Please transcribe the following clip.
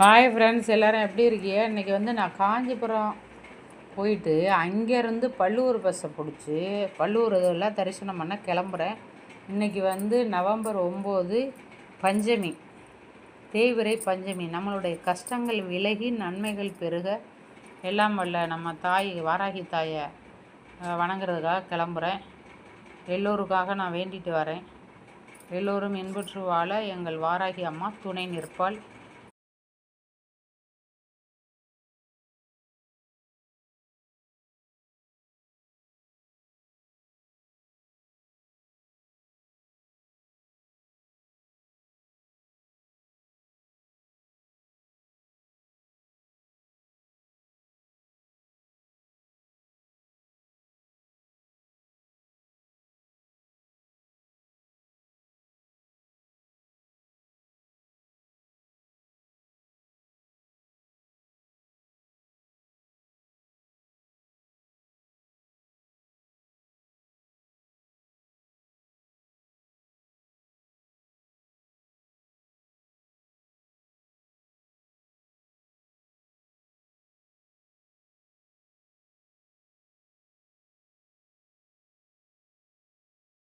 Hi friends எல்லோரும் எப்படி இருக்கீங்க? இன்றைக்கி வந்து நான் காஞ்சிபுரம் போயிட்டு அங்கேருந்து பல்லூர் பஸ்ஸை பிடிச்சி பல்லூர் இதெல்லாம் தரிசனம் பண்ண கிளம்புறேன். இன்றைக்கி வந்து நவம்பர் ஒம்பது பஞ்சமி. தேய்விரை பஞ்சமி. நம்மளுடைய கஷ்டங்கள் விலகி நன்மைகள் பெருக எல்லாம் வல்ல நம்ம தாய் வாராகி தாயை வணங்குறதுக்காக கிளம்புறேன். எல்லோருக்காக நான் வேண்டிட்டு வரேன். எல்லோரும் இன்புற்று வாழ எங்கள் வாராகி அம்மா துணை நிற்பாள்.